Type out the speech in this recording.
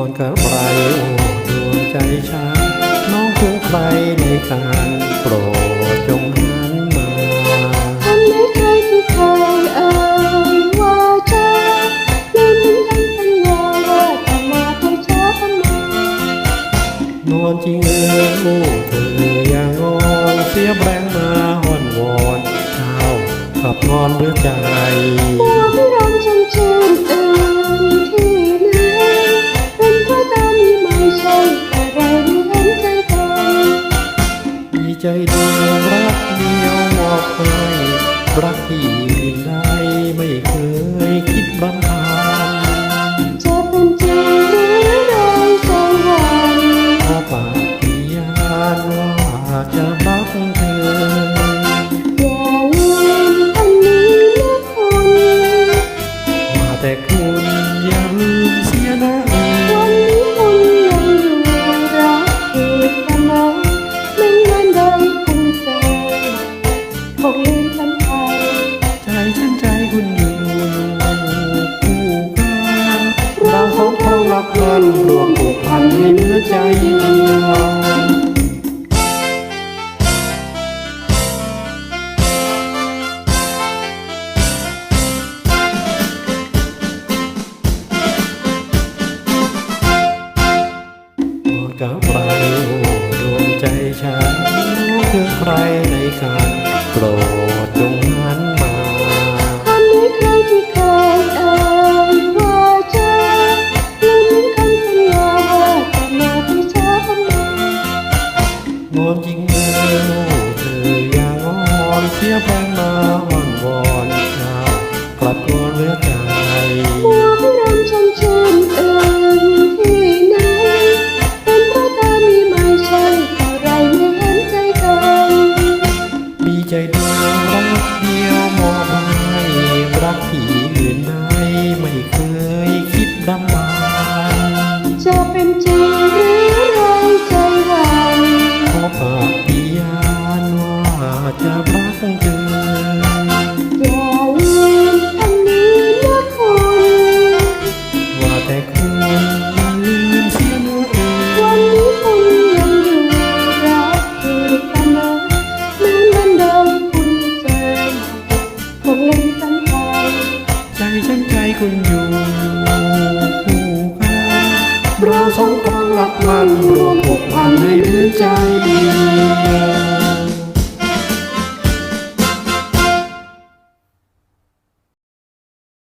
อนกับใครโอ้ดวงใจฉันน้องคือใครในการโปรดจงหันมาคำไม่เคยที่เคยเอ่ยว่าจะลืมถึงคำสัญญาว่าจะมาทำช้าทำไมนอนจริงเออยลูเธออย่างงอนเสียแรงมาห่อนวอนข้าวกับงอนหรือใจ ใจดวงรักเดียวมอบให้รักที่อื่นใด รในการโปรดจงหันมาทำให้ใครที่เคยเอ่ยว่าจะลืมคำสัญญาว่าจะมาที่ช้าทำไมนอนจริงเออเธออย่างอ่อนเสียแพง ลืมสัญญาใจฉันใจคุณอยู่เราสองคนรักมันรวมผูกพันให้เหลือใจ